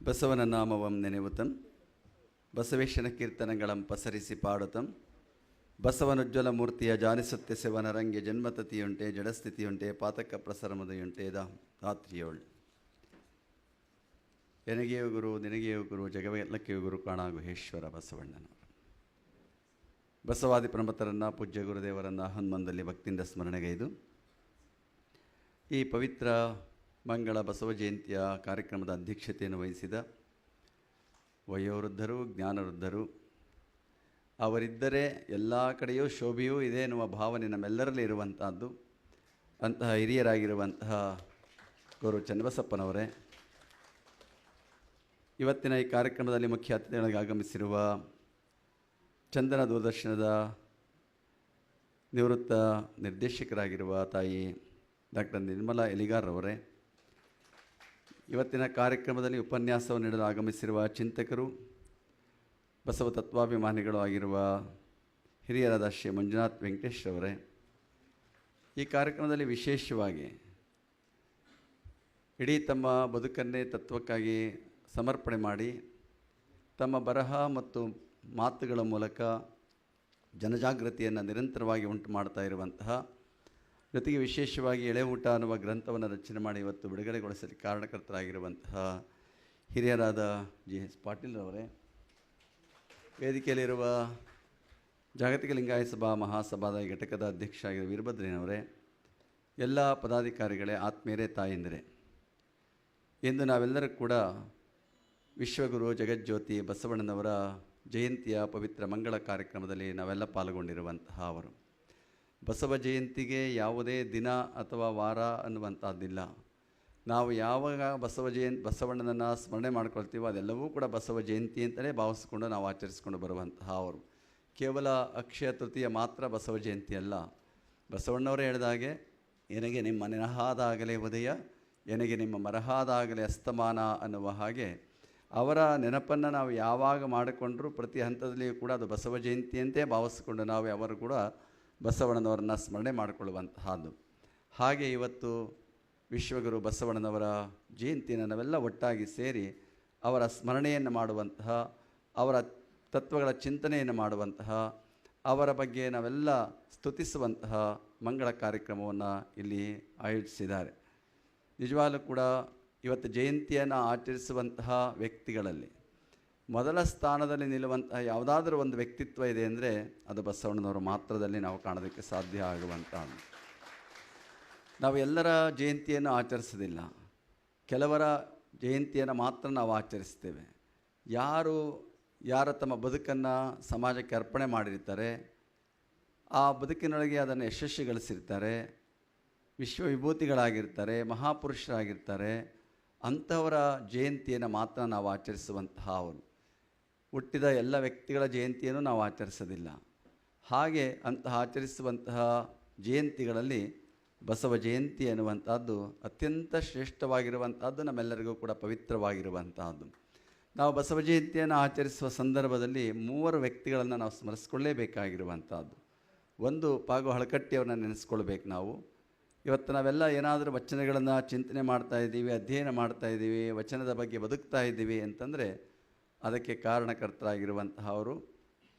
ಬಸವನ ನಾಮವಂ ನೆನೆವುತಂ ಬಸವೇಶನ ಕೀರ್ತನಗಳಂ ಪಸರಿಸಿ ಪಾಡುತ್ತಂ ಬಸವನುಜ್ವಲ ಮೂರ್ತಿಯ ಜಾನಿಸುತ್ತೆ ಸೆವನರಂಗೆ ಜನ್ಮತತಿಯುಂಟೆ ಜಡಸ್ಥಿತಿಯುಂಟೆ ಪಾತಕ ಪ್ರಸರಮದಯುಂಟೆ ದಾ ರಾತ್ರಿಯೋಳು. ಎನಗೆಯೋ ಗುರು, ನಿನಗೆಯ ಗುರು, ಜಗವೆಲ್ಲಕ್ಕೆಯು ಗುರು ಕಾಣಾಗುಹೇಶ್ವರ ಬಸವಣ್ಣನವರು ಬಸವಾದಿ ಪ್ರಮತರನ್ನು ಪೂಜ್ಯ ಗುರುದೇವರನ್ನ ಹನುಮಂದಲ್ಲಿ ಭಕ್ತಿಯಿಂದ ಸ್ಮರಣೆಗೈದು, ಈ ಪವಿತ್ರ ಮಂಗಳ ಬಸವ ಜಯಂತಿಯ ಕಾರ್ಯಕ್ರಮದ ಅಧ್ಯಕ್ಷತೆಯನ್ನು ವಹಿಸಿದ ವಯೋವೃದ್ಧರು, ಜ್ಞಾನವೃದ್ಧರು, ಅವರಿದ್ದರೆ ಎಲ್ಲ ಕಡೆಯೂ ಶೋಭೆಯೂ ಇದೆ ಎನ್ನುವ ಭಾವನೆ ನಮ್ಮೆಲ್ಲರಲ್ಲಿ ಇರುವಂತಹದ್ದು. ಅಂತಹ ಹಿರಿಯರಾಗಿರುವಂತಹ ಗುರು ಚನ್ನಬಸಪ್ಪನವರೇ, ಇವತ್ತಿನ ಈ ಕಾರ್ಯಕ್ರಮದಲ್ಲಿ ಮುಖ್ಯ ಅತಿಥಿಗಳಿಗೆ ಆಗಮಿಸಿರುವ ಚಂದನ ದೂರದರ್ಶನದ ನಿವೃತ್ತ ನಿರ್ದೇಶಕರಾಗಿರುವ ತಾಯಿ ಡಾಕ್ಟರ್ ನಿರ್ಮಲಾ ಎಲಿಗಾರ್ ಅವರೇ ಇವತ್ತಿನ ಕಾರ್ಯಕ್ರಮದಲ್ಲಿ ಉಪನ್ಯಾಸವನ್ನು ನೀಡಲು ಆಗಮಿಸಿರುವ ಚಿಂತಕರು, ಬಸವ ತತ್ವಾಭಿಮಾನಿಗಳು ಆಗಿರುವ ಹಿರಿಯರಾದ ಶ್ರೀ ಮಂಜುನಾಥ್ ವೆಂಕಟೇಶ್ ಅವರೇ ಈ ಕಾರ್ಯಕ್ರಮದಲ್ಲಿ ವಿಶೇಷವಾಗಿ ಇಡೀ ತಮ್ಮ ಬದುಕನ್ನೇ ತತ್ವಕ್ಕಾಗಿ ಸಮರ್ಪಣೆ ಮಾಡಿ, ತಮ್ಮ ಬರಹ ಮತ್ತು ಮಾತುಗಳ ಮೂಲಕ ಜನಜಾಗೃತಿಯನ್ನು ನಿರಂತರವಾಗಿ ಉಂಟು ಮಾಡ್ತಾ ಇರುವಂತಹ ಜೊತೆಗೆ ವಿಶೇಷವಾಗಿ ಎಳೆ ಊಟ ಅನ್ನುವ ಗ್ರಂಥವನ್ನು ರಚನೆ ಮಾಡಿ ಇವತ್ತು ಬಿಡುಗಡೆಗೊಳಿಸಲು ಕಾರಣಕರ್ತರಾಗಿರುವಂತಹ ಹಿರಿಯರಾದ ಜಿ ಎಸ್ ಪಾಟೀಲ್ ಅವರೇ ವೇದಿಕೆಯಲ್ಲಿರುವ ಜಾಗತಿಕ ಲಿಂಗಾಯ ಸಭಾ ಮಹಾಸಭಾದ ಘಟಕದ ಅಧ್ಯಕ್ಷ ಆಗಿರುವ ವೀರಭದ್ರಯ್ಯನವರೇ ಎಲ್ಲ ಪದಾಧಿಕಾರಿಗಳೇ, ಆತ್ಮೀಯರೇ, ತಾಯಂದಿರೇ, ಇಂದು ನಾವೆಲ್ಲರೂ ಕೂಡ ವಿಶ್ವಗುರು ಜಗಜ್ಯೋತಿ ಬಸವಣ್ಣನವರ ಜಯಂತಿಯ ಪವಿತ್ರ ಮಂಗಳ ಕಾರ್ಯಕ್ರಮದಲ್ಲಿ ನಾವೆಲ್ಲ ಪಾಲ್ಗೊಂಡಿರುವಂತಹ ಅವರು. ಬಸವ ಜಯಂತಿಗೆ ಯಾವುದೇ ದಿನ ಅಥವಾ ವಾರ ಅನ್ನುವಂಥದ್ದಿಲ್ಲ. ನಾವು ಯಾವಾಗ ಬಸವ ಜಯಂತಿ, ಬಸವಣ್ಣನನ್ನು ಸ್ಮರಣೆ ಮಾಡ್ಕೊಳ್ತೀವೋ ಅದೆಲ್ಲವೂ ಕೂಡ ಬಸವ ಜಯಂತಿ ಅಂತಲೇ ಭಾವಿಸ್ಕೊಂಡು ನಾವು ಆಚರಿಸ್ಕೊಂಡು ಬರುವಂತಹ ಅವರು. ಕೇವಲ ಅಕ್ಷಯ ತೃತೀಯ ಮಾತ್ರ ಬಸವ ಜಯಂತಿ ಅಲ್ಲ. ಬಸವಣ್ಣವರೇ ಹೇಳಿದಾಗೆ ಎನಗೆ ನಿಮ್ಮ ನೆನಹಾದಾಗಲೇ ಉದಯ, ಎನಗೆ ನಿಮ್ಮ ಮರಹಾದಾಗಲೇ ಅಸ್ತಮಾನ ಅನ್ನುವ ಹಾಗೆ ಅವರ ನೆನಪನ್ನು ನಾವು ಯಾವಾಗ ಮಾಡಿಕೊಂಡ್ರೂ ಪ್ರತಿ ಹಂತದಲ್ಲಿಯೂ ಕೂಡ ಅದು ಬಸವ ಜಯಂತಿಯಂತೆ ಭಾವಿಸಿಕೊಂಡು ನಾವು ಅವರು ಕೂಡ ಬಸವಣ್ಣನವರನ್ನು ಸ್ಮರಣೆ ಮಾಡಿಕೊಳ್ಳುವಂತಹದ್ದು. ಹಾಗೆ ಇವತ್ತು ವಿಶ್ವಗುರು ಬಸವಣ್ಣನವರ ಜಯಂತಿಯನ್ನು ನಾವೆಲ್ಲ ಒಟ್ಟಾಗಿ ಸೇರಿ ಅವರ ಸ್ಮರಣೆಯನ್ನು ಮಾಡುವಂತಹ, ಅವರ ತತ್ವಗಳ ಚಿಂತನೆಯನ್ನು ಮಾಡುವಂತಹ, ಅವರ ಬಗ್ಗೆ ನಾವೆಲ್ಲ ಸ್ತುತಿಸುವಂತಹ ಮಂಗಳ ಕಾರ್ಯಕ್ರಮವನ್ನು ಇಲ್ಲಿ ಆಯೋಜಿಸಿದ್ದಾರೆ. ನಿಜವಾಗಲೂ ಕೂಡ ಇವತ್ತು ಜಯಂತಿಯನ್ನು ಆಚರಿಸುವಂತಹ ವ್ಯಕ್ತಿಗಳಲ್ಲಿ ಮೊದಲ ಸ್ಥಾನದಲ್ಲಿ ನಿಲ್ಲುವಂತಹ ಯಾವುದಾದ್ರೂ ಒಂದು ವ್ಯಕ್ತಿತ್ವ ಇದೆ ಅಂದರೆ ಅದು ಬಸವಣ್ಣನವರ ಮಾತ್ರದಲ್ಲಿ ನಾವು ಕಾಣೋದಕ್ಕೆ ಸಾಧ್ಯ ಆಗುವಂತಹ ನಾವು ಎಲ್ಲರ ಜಯಂತಿಯನ್ನು ಆಚರಿಸೋದಿಲ್ಲ ಕೆಲವರ ಜಯಂತಿಯನ್ನು ಮಾತ್ರ ನಾವು ಆಚರಿಸ್ತೇವೆ. ಯಾರು, ಯಾರ ತಮ್ಮ ಬದುಕನ್ನು ಸಮಾಜಕ್ಕೆ ಅರ್ಪಣೆ ಮಾಡಿರ್ತಾರೆ, ಆ ಬದುಕಿನೊಳಗೆ ಅದನ್ನು ಯಶಸ್ವಿಗಳಿಸಿರ್ತಾರೆ ವಿಶ್ವ ವಿಭೂತಿಗಳಾಗಿರ್ತಾರೆ ಮಹಾಪುರುಷರಾಗಿರ್ತಾರೆ, ಅಂಥವರ ಜಯಂತಿಯನ್ನು ಮಾತ್ರ ನಾವು ಆಚರಿಸುವಂತಹ ಅವರು. ಹುಟ್ಟಿದ ಎಲ್ಲ ವ್ಯಕ್ತಿಗಳ ಜಯಂತಿಯನ್ನು ನಾವು ಆಚರಿಸೋದಿಲ್ಲ. ಹಾಗೆ ಅಂತಹ ಆಚರಿಸುವಂತಹ ಜಯಂತಿಗಳಲ್ಲಿ ಬಸವ ಜಯಂತಿ ಎನ್ನುವಂಥದ್ದು ಅತ್ಯಂತ ಶ್ರೇಷ್ಠವಾಗಿರುವಂಥದ್ದು ನಮ್ಮೆಲ್ಲರಿಗೂ ಕೂಡ ಪವಿತ್ರವಾಗಿರುವಂತಹದ್ದು ನಾವು ಬಸವ ಜಯಂತಿಯನ್ನು ಆಚರಿಸುವ ಸಂದರ್ಭದಲ್ಲಿ ಮೂವರು ವ್ಯಕ್ತಿಗಳನ್ನು ನಾವು ಸ್ಮರಿಸ್ಕೊಳ್ಳೇಬೇಕಾಗಿರುವಂಥದ್ದು. ಒಂದು ಪಾಗು ಹಳಕಟ್ಟಿಯವ್ರನ್ನ ನೆನೆಸ್ಕೊಳ್ಬೇಕು ನಾವು. ಇವತ್ತು ನಾವೆಲ್ಲ ಏನಾದರೂ ವಚನಗಳನ್ನು ಚಿಂತನೆ ಮಾಡ್ತಾ ಇದ್ದೀವಿ, ಅಧ್ಯಯನ ಮಾಡ್ತಾ ಇದ್ದೀವಿ, ವಚನದ ಬಗ್ಗೆ ಬದುಕ್ತಾ ಇದ್ದೀವಿ ಅಂತಂದರೆ ಅದಕ್ಕೆ ಕಾರಣಕರ್ತರಾಗಿರುವಂತಹ ಅವರು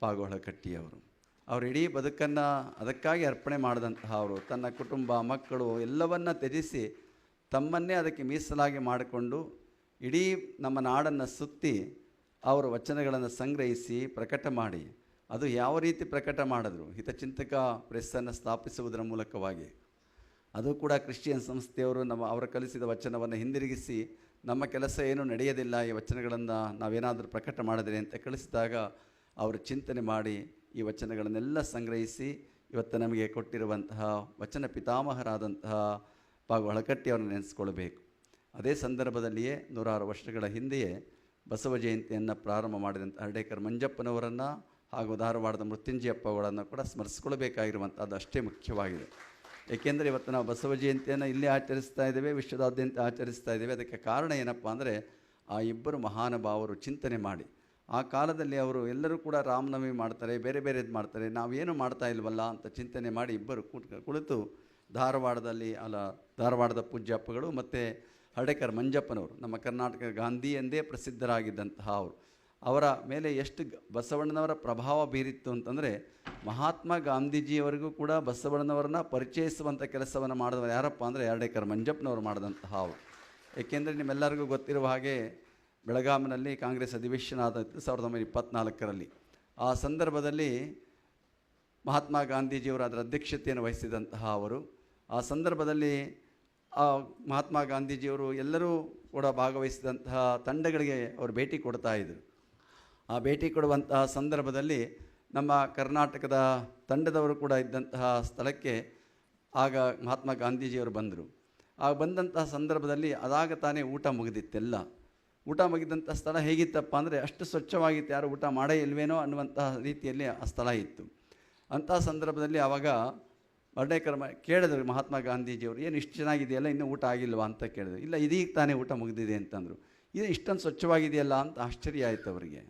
ಪಾಗೋಳಕಟ್ಟಿಯವರು. ಅವರು ಇಡೀ ಬದುಕನ್ನು ಅದಕ್ಕಾಗಿ ಅರ್ಪಣೆ ಮಾಡಿದಂತಹ ಅವರು ತನ್ನ ಕುಟುಂಬ, ಮಕ್ಕಳು ಎಲ್ಲವನ್ನ ತ್ಯಜಿಸಿ ತಮ್ಮನ್ನೇ ಅದಕ್ಕೆ ಮೀಸಲಾಗಿ ಮಾಡಿಕೊಂಡು ಇಡೀ ನಮ್ಮ ನಾಡನ್ನು ಸುತ್ತಿ ಅವರು ವಚನಗಳನ್ನು ಸಂಗ್ರಹಿಸಿ ಪ್ರಕಟ ಮಾಡಿ, ಅದು ಯಾವ ರೀತಿ ಪ್ರಕಟ ಮಾಡಿದ್ರು? ಹಿತಚಿಂತಕ ಪ್ರೆಸ್ಸನ್ನು ಸ್ಥಾಪಿಸುವುದರ ಮೂಲಕವಾಗಿ. ಅದು ಕೂಡ ಕ್ರಿಶ್ಚಿಯನ್ ಸಂಸ್ಥೆಯವರು ನಮ್ಮ, ಅವರು ಕಲಿಸಿದ ವಚನವನ್ನು ಹಿಂದಿರುಗಿಸಿ ನಮ್ಮ ಕೆಲಸ ಏನೂ ನಡೆಯೋದಿಲ್ಲ, ಈ ವಚನಗಳನ್ನು ನಾವೇನಾದರೂ ಪ್ರಕಟ ಮಾಡಿದ್ರೆ ಅಂತ ಕಳಿಸಿದಾಗ ಅವರು ಚಿಂತನೆ ಮಾಡಿ ಈ ವಚನಗಳನ್ನೆಲ್ಲ ಸಂಗ್ರಹಿಸಿ ಇವತ್ತು ನಮಗೆ ಕೊಟ್ಟಿರುವಂತಹ ವಚನ ಪಿತಾಮಹರಾದಂತಹ ಪಾಗು ಅವರನ್ನು ನೆನೆಸ್ಕೊಳ್ಬೇಕು. ಅದೇ ಸಂದರ್ಭದಲ್ಲಿಯೇ ನೂರಾರು ವರ್ಷಗಳ ಹಿಂದೆಯೇ ಬಸವ ಜಯಂತಿಯನ್ನು ಪ್ರಾರಂಭ ಮಾಡಿದಂಥ ಹರ್ಡೇಕರ್ ಮಂಜಪ್ಪನವರನ್ನು ಹಾಗೂ ಧಾರವಾಡದ ಮೃತ್ಯುಂಜಯಪ್ಪಗಳನ್ನು ಕೂಡ ಸ್ಮರಿಸ್ಕೊಳ್ಬೇಕಾಗಿರುವಂಥದ್ದು ಅಷ್ಟೇ ಮುಖ್ಯವಾಗಿದೆ. ಏಕೆಂದರೆ ಇವತ್ತು ನಾವು ಬಸವ ಜಯಂತಿಯನ್ನು ಇಲ್ಲೇ ಆಚರಿಸ್ತಾ ಇದ್ದೇವೆ, ವಿಶ್ವದಾದ್ಯಂತ ಆಚರಿಸ್ತಾ ಇದ್ದೇವೆ. ಅದಕ್ಕೆ ಕಾರಣ ಏನಪ್ಪ ಅಂದರೆ ಆ ಇಬ್ಬರು ಮಹಾನುಭಾವರು ಚಿಂತನೆ ಮಾಡಿ. ಆ ಕಾಲದಲ್ಲಿ ಅವರು ಎಲ್ಲರೂ ಕೂಡ ರಾಮನವಮಿ ಮಾಡ್ತಾರೆ, ಬೇರೆ ಬೇರೆದು ಮಾಡ್ತಾರೆ, ನಾವೇನು ಮಾಡ್ತಾ ಇಲ್ವಲ್ಲ ಅಂತ ಚಿಂತನೆ ಮಾಡಿ ಇಬ್ಬರು ಕುಳಿತು ಧಾರವಾಡದಲ್ಲಿ ಅಲ್ಲ, ಧಾರವಾಡದ ಪೂಜ್ಯಪ್ಪಗಳು ಮತ್ತು ಹಡೇಕರ್ ಮಂಜಪ್ಪನವರು, ನಮ್ಮ ಕರ್ನಾಟಕ ಗಾಂಧಿ ಎಂದೇ ಪ್ರಸಿದ್ಧರಾಗಿದ್ದಂತಹ ಅವರು. ಅವರ ಮೇಲೆ ಎಷ್ಟು ಬಸವಣ್ಣನವರ ಪ್ರಭಾವ ಬೀರಿತ್ತು ಅಂತಂದರೆ ಮಹಾತ್ಮ ಗಾಂಧೀಜಿಯವರಿಗೂ ಕೂಡ ಬಸವಣ್ಣನವರನ್ನ ಪರಿಚಯಿಸುವಂಥ ಕೆಲಸವನ್ನು ಮಾಡಿದವರು ಯಾರಪ್ಪ ಅಂದರೆ ಎರಡೇಕರ್ ಮಂಜಪ್ಪನವರು ಮಾಡಿದಂತಹ ಅವರು. ಏಕೆಂದರೆ ನಿಮ್ಮೆಲ್ಲರಿಗೂ ಗೊತ್ತಿರುವ ಹಾಗೆ ಬೆಳಗಾವಿನಲ್ಲಿ ಕಾಂಗ್ರೆಸ್ ಅಧಿವೇಶನ ಆದದ್ದು ಸಾವಿರದ ಒಂಬೈನೂರ ಇಪ್ಪತ್ತ್ನಾಲ್ಕರಲ್ಲಿ ಆ ಸಂದರ್ಭದಲ್ಲಿ ಮಹಾತ್ಮ ಗಾಂಧೀಜಿಯವರು ಅದರ ಅಧ್ಯಕ್ಷತೆಯನ್ನು ವಹಿಸಿದಂತಹ ಅವರು. ಆ ಸಂದರ್ಭದಲ್ಲಿ ಆ ಮಹಾತ್ಮ ಗಾಂಧೀಜಿಯವರು ಎಲ್ಲರೂ ಕೂಡ ಭಾಗವಹಿಸಿದಂತಹ ತಂಡಗಳಿಗೆ ಅವರು ಭೇಟಿ ಕೊಡ್ತಾ ಇದ್ದರು ಆ ಭೇಟಿ ಕೊಡುವಂತಹ ಸಂದರ್ಭದಲ್ಲಿ ನಮ್ಮ ಕರ್ನಾಟಕದ ತಂಡದವರು ಕೂಡ ಇದ್ದಂತಹ ಸ್ಥಳಕ್ಕೆ ಆಗ ಮಹಾತ್ಮ ಗಾಂಧೀಜಿಯವರು ಬಂದರು. ಆಗ ಬಂದಂತಹ ಸಂದರ್ಭದಲ್ಲಿ ಅದಾಗ ತಾನೇ ಊಟ ಮುಗಿದಿತ್ತೆಲ್ಲ. ಊಟ ಮುಗಿದಂಥ ಸ್ಥಳ ಹೇಗಿತ್ತಪ್ಪ ಅಂದರೆ ಅಷ್ಟು ಸ್ವಚ್ಛವಾಗಿತ್ತು, ಯಾರು ಊಟ ಮಾಡೇ ಇಲ್ವೇನೋ ಅನ್ನುವಂತಹ ರೀತಿಯಲ್ಲಿ ಆ ಸ್ಥಳ ಇತ್ತು. ಅಂಥ ಸಂದರ್ಭದಲ್ಲಿ ಆವಾಗ ವರ್ಣೇಕರ್ ಮ ಕೇಳಿದ್ರು ಮಹಾತ್ಮ ಗಾಂಧೀಜಿಯವರು, ಏನು ಇಷ್ಟು ಚೆನ್ನಾಗಿದೆಯಲ್ಲ, ಇನ್ನೂ ಊಟ ಆಗಿಲ್ವಾ? ಅಂತ ಕೇಳಿದ್ರು. ಇಲ್ಲ, ಇದೀಗ ತಾನೇ ಊಟ ಮುಗಿದಿದೆ ಅಂತಂದರು. ಇದು ಇಷ್ಟೊಂದು ಸ್ವಚ್ಛವಾಗಿದೆಯಲ್ಲ ಅಂತ ಆಶ್ಚರ್ಯ ಆಯಿತು ಅವರಿಗೆ.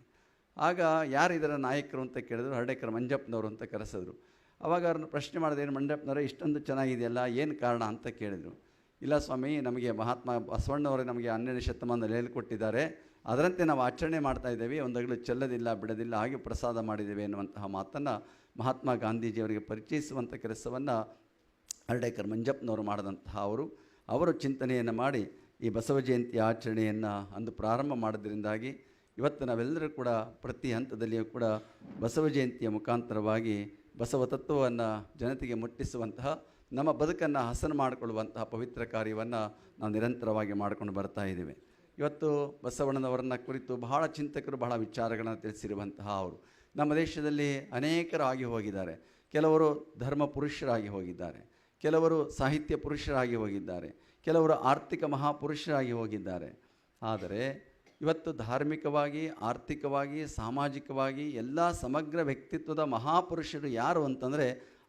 ಆಗ ಯಾರು ಇದರ ನಾಯಕರು ಅಂತ ಕೇಳಿದ್ರು, ಹರಡೇಕರ್ ಮಂಜಪ್ಪನವರು ಅಂತ ಕರೆಸಿದ್ರು. ಅವಾಗ ಅವ್ರನ್ನ ಪ್ರಶ್ನೆ ಮಾಡಿದೆ ಏನು ಇಷ್ಟೊಂದು ಚೆನ್ನಾಗಿದೆಯಲ್ಲ, ಏನು ಕಾರಣ? ಅಂತ ಕೇಳಿದರು. ಇಲ್ಲ ಸ್ವಾಮಿ, ನಮಗೆ ಮಹಾತ್ಮ ಬಸವಣ್ಣವರೇ ನಮಗೆ ಹನ್ನೆರಡು ಶತಮಾನದಲ್ಲಿ ಹೇಳಿಕೊಟ್ಟಿದ್ದಾರೆ. ಅದರಂತೆ ನಾವು ಆಚರಣೆ ಮಾಡ್ತಾ ಇದ್ದೇವೆ. ಒಂದಗಳು ಚೆಲ್ಲದಿಲ್ಲ, ಬಿಡದಿಲ್ಲ, ಹಾಗೆ ಪ್ರಸಾದ ಮಾಡಿದ್ದೇವೆ ಎನ್ನುವಂತಹ ಮಾತನ್ನು ಮಹಾತ್ಮ ಗಾಂಧೀಜಿಯವರಿಗೆ ಪರಿಚಯಿಸುವಂಥ ಕೆಲಸವನ್ನು ಹರಡೇಕರ್ ಮಂಜಪ್ಪನವರು ಮಾಡಿದಂತಹ ಅವರು. ಅವರು ಚಿಂತನೆಯನ್ನು ಮಾಡಿ ಈ ಬಸವ ಜಯಂತಿ ಆಚರಣೆಯನ್ನು ಅಂದು ಪ್ರಾರಂಭ ಮಾಡೋದ್ರಿಂದಾಗಿ ಇವತ್ತು ನಾವೆಲ್ಲರೂ ಕೂಡ ಪ್ರತಿ ಹಂತದಲ್ಲಿಯೂ ಕೂಡ ಬಸವ ಜಯಂತಿಯ ಮುಖಾಂತರವಾಗಿ ಬಸವ ತತ್ವವನ್ನು ಜನತೆಗೆ ಮುಟ್ಟಿಸುವಂತಹ, ನಮ್ಮ ಬದುಕನ್ನು ಹಸನು ಮಾಡಿಕೊಳ್ಳುವಂತಹ ಪವಿತ್ರ ಕಾರ್ಯವನ್ನು ನಾವು ನಿರಂತರವಾಗಿ ಮಾಡಿಕೊಂಡು ಬರ್ತಾ ಇದ್ದೇವೆ. ಇವತ್ತು ಬಸವಣ್ಣನವರನ್ನ ಕುರಿತು ಬಹಳ ಚಿಂತಕರು, ಬಹಳ ವಿಚಾರಗಳನ್ನು ತಿಳಿಸಿರುವಂತಹ ಅವರು. ನಮ್ಮ ದೇಶದಲ್ಲಿ ಅನೇಕರು ಆಗಿ ಹೋಗಿದ್ದಾರೆ. ಕೆಲವರು ಧರ್ಮ ಪುರುಷರಾಗಿ ಹೋಗಿದ್ದಾರೆ. ಕೆಲವರು ಸಾಹಿತ್ಯ ಪುರುಷರಾಗಿ ಹೋಗಿದ್ದಾರೆ. ಕೆಲವರು ಆರ್ಥಿಕ ಮಹಾಪುರುಷರಾಗಿ ಹೋಗಿದ್ದಾರೆ. ಆದರೆ ಇವತ್ತು ಧಾರ್ಮಿಕವಾಗಿ, ಆರ್ಥಿಕವಾಗಿ, ಸಾಮಾಜಿಕವಾಗಿ ಎಲ್ಲ ಸಮಗ್ರ ವ್ಯಕ್ತಿತ್ವದ ಮಹಾಪುರುಷರು ಯಾರು ಅಂತಂದರೆ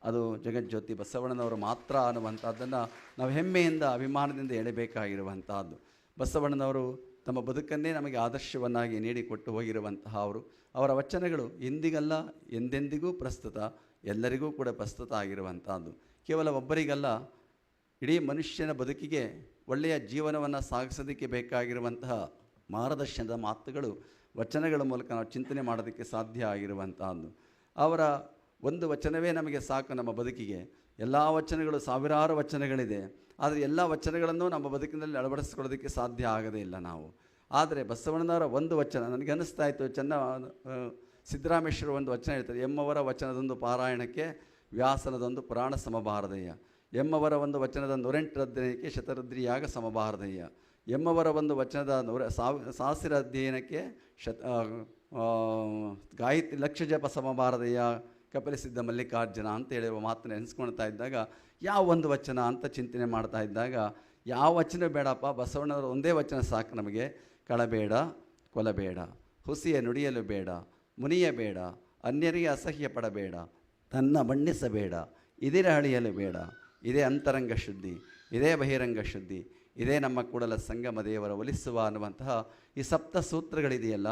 ಅದು ಜಗಜ್ಯೋತಿ ಬಸವಣ್ಣನವರು ಮಾತ್ರ ಅನ್ನುವಂಥದ್ದನ್ನು ನಾವು ಹೆಮ್ಮೆಯಿಂದ, ಅಭಿಮಾನದಿಂದ ಎಳೆಬೇಕಾಗಿರುವಂತಹದ್ದು ಬಸವಣ್ಣನವರು ತಮ್ಮ ಬದುಕನ್ನೇ ನಮಗೆ ಆದರ್ಶವನ್ನಾಗಿ ನೀಡಿಕೊಟ್ಟು ಹೋಗಿರುವಂತಹ ಅವರು. ಅವರ ವಚನಗಳು ಎಂದಿಗಲ್ಲ ಎಂದೆಂದಿಗೂ ಪ್ರಸ್ತುತ, ಎಲ್ಲರಿಗೂ ಕೂಡ ಪ್ರಸ್ತುತ ಆಗಿರುವಂಥದ್ದು ಕೇವಲ ಒಬ್ಬರಿಗಲ್ಲ, ಇಡೀ ಮನುಷ್ಯನ ಬದುಕಿಗೆ ಒಳ್ಳೆಯ ಜೀವನವನ್ನು ಸಾಗಿಸೋದಕ್ಕೆ ಬೇಕಾಗಿರುವಂತಹ ಮಾರ್ಗದರ್ಶನದ ಮಾತುಗಳು, ವಚನಗಳ ಮೂಲಕ ನಾವು ಚಿಂತನೆ ಮಾಡೋದಕ್ಕೆ ಸಾಧ್ಯ ಆಗಿರುವಂತಹದ್ದು. ಅವರ ಒಂದು ವಚನವೇ ನಮಗೆ ಸಾಕು ನಮ್ಮ ಬದುಕಿಗೆ. ಎಲ್ಲ ವಚನಗಳು ಸಾವಿರಾರು ವಚನಗಳಿದೆ. ಆದರೆ ಎಲ್ಲ ವಚನಗಳನ್ನು ನಮ್ಮ ಬದುಕಿನಲ್ಲಿ ಅಳವಡಿಸ್ಕೊಳ್ಳೋದಕ್ಕೆ ಸಾಧ್ಯ ಆಗದೇ ಇಲ್ಲ ನಾವು. ಆದರೆ ಬಸವಣ್ಣನವರ ಒಂದು ವಚನ, ನನಗೆ ಅನ್ನಿಸ್ತಾ ಇತ್ತು, ಚೆನ್ನ ಸಿದ್ದರಾಮೇಶ್ವರ ಒಂದು ವಚನ ಹೇಳ್ತಾರೆ, ಎಮ್ಮವರ ವಚನದೊಂದು ಪಾರಾಯಣಕ್ಕೆ, ವ್ಯಾಸನದೊಂದು ಪುರಾಣ ಸಮಭಾರದಯ್ಯ ಎಮ್ಮವರ ಒಂದು ವಚನದ ನೂರೆಂಟರ ಅಧ್ಯಯನಕ್ಕೆ ಶತರುದ್ರಿಯಾಗ ಸಮಬಾರದಯ್ಯ. ಎಮ್ಮವರ ಒಂದು ವಚನದ ನೂರ ಸಾವ ಅಧ್ಯಯನಕ್ಕೆ ಶತ ಗಾಯತ್ರಿ ಲಕ್ಷ ಜಪ ಸಮಭಾರತೀಯ ಕಪಿಲಿಸಿದ್ದ ಮಲ್ಲಿಕಾರ್ಜುನ ಅಂತ ಹೇಳುವ ಮಾತನ್ನ ನೆನೆಸ್ಕೊಳ್ತಾ ಇದ್ದಾಗ, ಯಾವ ಒಂದು ವಚನ ಅಂತ ಚಿಂತನೆ ಮಾಡ್ತಾ ಇದ್ದಾಗ, ಯಾವ ವಚನ ಬೇಡಪ್ಪ ಬಸವಣ್ಣವರ ಒಂದೇ ವಚನ ಸಾಕು ನಮಗೆ, ಕಳಬೇಡ, ಕೊಲಬೇಡ, ಹುಸಿಯ ನುಡಿಯಲು ಬೇಡ, ಮುನಿಯ ಬೇಡ, ಅನ್ಯರಿಗೆ ಅಸಹ್ಯ ಪಡಬೇಡ, ತನ್ನ ಬಣ್ಣಿಸಬೇಡ ಇದಿರ ಅಳಿಯಲು ಬೇಡ, ಇದೇ ಅಂತರಂಗ ಶುದ್ಧಿ, ಇದೇ ಬಹಿರಂಗ ಶುದ್ಧಿ ಇದೇ ನಮ್ಮ ಕೂಡಲ ಸಂಗಮ ದೇವರ ಒಲಿಸುವ ಅನ್ನುವಂತಹ ಈ ಸಪ್ತ ಸೂತ್ರಗಳಿದೆಯಲ್ಲ,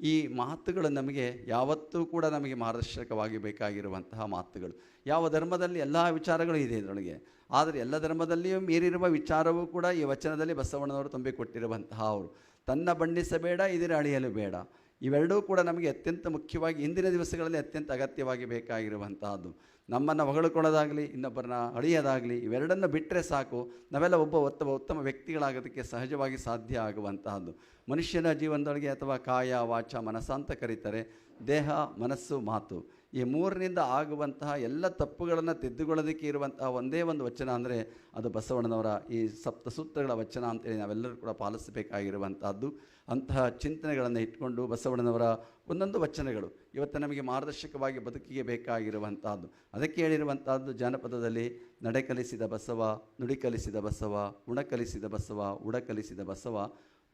ಈ ಮಾತುಗಳು ನಮಗೆ ಯಾವತ್ತೂ ಕೂಡ ನಮಗೆ ಮಾರ್ದರ್ಶಕವಾಗಿ ಬೇಕಾಗಿರುವಂತಹ ಮಾತುಗಳು. ಯಾವ ಧರ್ಮದಲ್ಲಿ ಎಲ್ಲ ವಿಚಾರಗಳು ಇದೆ ಇದರೊಳಗೆ, ಆದರೆ ಎಲ್ಲ ಧರ್ಮದಲ್ಲಿಯೂ ಮೀರಿರುವ ವಿಚಾರವೂ ಕೂಡ ಈ ವಚನದಲ್ಲಿ ಬಸವಣ್ಣನವರು ತುಂಬಿಕೊಟ್ಟಿರುವಂತಹ ಅವರು. ತನ್ನ ಬಣ್ಣಿಸಬೇಡ, ಇದರ ಅಳಿಯಲು ಬೇಡ. ಇವೆರಡೂ ಕೂಡ ನಮಗೆ ಅತ್ಯಂತ ಮುಖ್ಯವಾಗಿ ಇಂದಿನ ದಿವಸಗಳಲ್ಲಿ ಅತ್ಯಂತ ಅಗತ್ಯವಾಗಿ ಬೇಕಾಗಿರುವಂತಹದ್ದು. ನಮ್ಮನ್ನು ಹೊಗಳಿಕೊಳ್ಳೋದಾಗಲಿ, ಇನ್ನೊಬ್ಬರನ್ನ ಅಳಿಯೋದಾಗಲಿ, ಇವೆರಡನ್ನು ಬಿಟ್ಟರೆ ಸಾಕು. ನಾವೆಲ್ಲ ಒಬ್ಬ ಉತ್ತಮ ಉತ್ತಮ ವ್ಯಕ್ತಿಗಳಾಗೋದಕ್ಕೆ ಸಹಜವಾಗಿ ಸಾಧ್ಯ ಆಗುವಂತಹದ್ದು. ಮನುಷ್ಯನ ಜೀವನದೊಳಗೆ ಅಥವಾ ಕಾಯ, ವಾಚ ಮನಸ್ಸ ಅಂತ ಕರೀತಾರೆ. ದೇಹ, ಮನಸ್ಸು, ಮಾತು. ಈ ಮೂರರಿಂದ ಆಗುವಂತಹ ಎಲ್ಲ ತಪ್ಪುಗಳನ್ನು ತಿದ್ದುಕೊಳ್ಳೋದಕ್ಕೆ ಇರುವಂತಹ ಒಂದೇ ಒಂದು ವಚನ ಅಂದರೆ ಅದು ಬಸವಣ್ಣನವರ ಈ ಸಪ್ತ ಸೂತ್ರಗಳ ವಚನ ಅಂತೇಳಿ ನಾವೆಲ್ಲರೂ ಕೂಡ ಪಾಲಿಸಬೇಕಾಗಿರುವಂತಹದ್ದು. ಅಂತಹ ಚಿಂತನೆಗಳನ್ನು ಇಟ್ಕೊಂಡು ಬಸವಣ್ಣನವರ ಒಂದೊಂದು ವಚನಗಳು ಇವತ್ತು ನಮಗೆ ಮಾರ್ಗದರ್ಶಕವಾಗಿ ಬದುಕಿಗೆ ಬೇಕಾಗಿರುವಂತಹದ್ದು. ಅದಕ್ಕೆ ಹೇಳಿರುವಂತಹದ್ದು ಜಾನಪದದಲ್ಲಿ ನಡೆ ಕಲಿಸಿದ ಬಸವ, ನುಡಿ ಕಲಿಸಿದ ಬಸವ, ಉಣ ಕಲಿಸಿದ ಬಸವ, ಉಡ ಕಲಿಸಿದ ಬಸವ,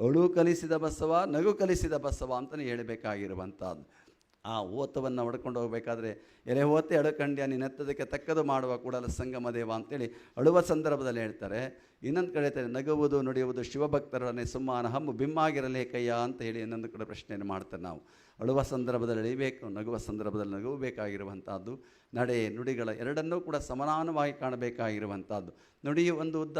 ಅಳು ಕಲಿಸಿದ ಬಸವ, ನಗು ಕಲಿಸಿದ ಬಸವ ಅಂತಲೇ ಹೇಳಬೇಕಾಗಿರುವಂಥದ್ದು ಆ ಓತವನ್ನು ಹೊಡ್ಕೊಂಡು ಹೋಗಬೇಕಾದ್ರೆ ಎರೆ ಓತೆ ಅಳಕಂಡ್ಯ ನಿನ್ನತ್ತದಕ್ಕೆ ತಕ್ಕದು ಮಾಡುವ ಕೂಡಲ ಸಂಗಮ ದೇವ ಅಂತೇಳಿ ಅಳುವ ಸಂದರ್ಭದಲ್ಲಿ ಹೇಳ್ತಾರೆ. ಇನ್ನೊಂದು ಕಡೆ ಹೇಳ್ತಾರೆ, ನಗುವುದು ನುಡಿಯುವುದು ಶಿವಭಕ್ತರೊಡನೆ ಸುಮ್ಮನ ಹಮ್ಮು ಬಿಮ್ಮಾಗಿರಲೇ ಕಯ್ಯ ಅಂತ ಹೇಳಿ ಇನ್ನೊಂದು ಕಡೆ ಪ್ರಶ್ನೆಯನ್ನು ಮಾಡ್ತಾರೆ ನಾವು. ಅಳುವ ಸಂದರ್ಭದಲ್ಲಿ ಅಳಿಬೇಕು, ನಗುವ ಸಂದರ್ಭದಲ್ಲಿ ನಗುಬೇಕಾಗಿರುವಂಥದ್ದು ನಡೆ ನುಡಿಗಳ ಎರಡನ್ನೂ ಕೂಡ ಸಮಾನವಾಗಿ ಕಾಣಬೇಕಾಗಿರುವಂಥದ್ದು. ನುಡಿಯು ಒಂದು ಉದ್ದ,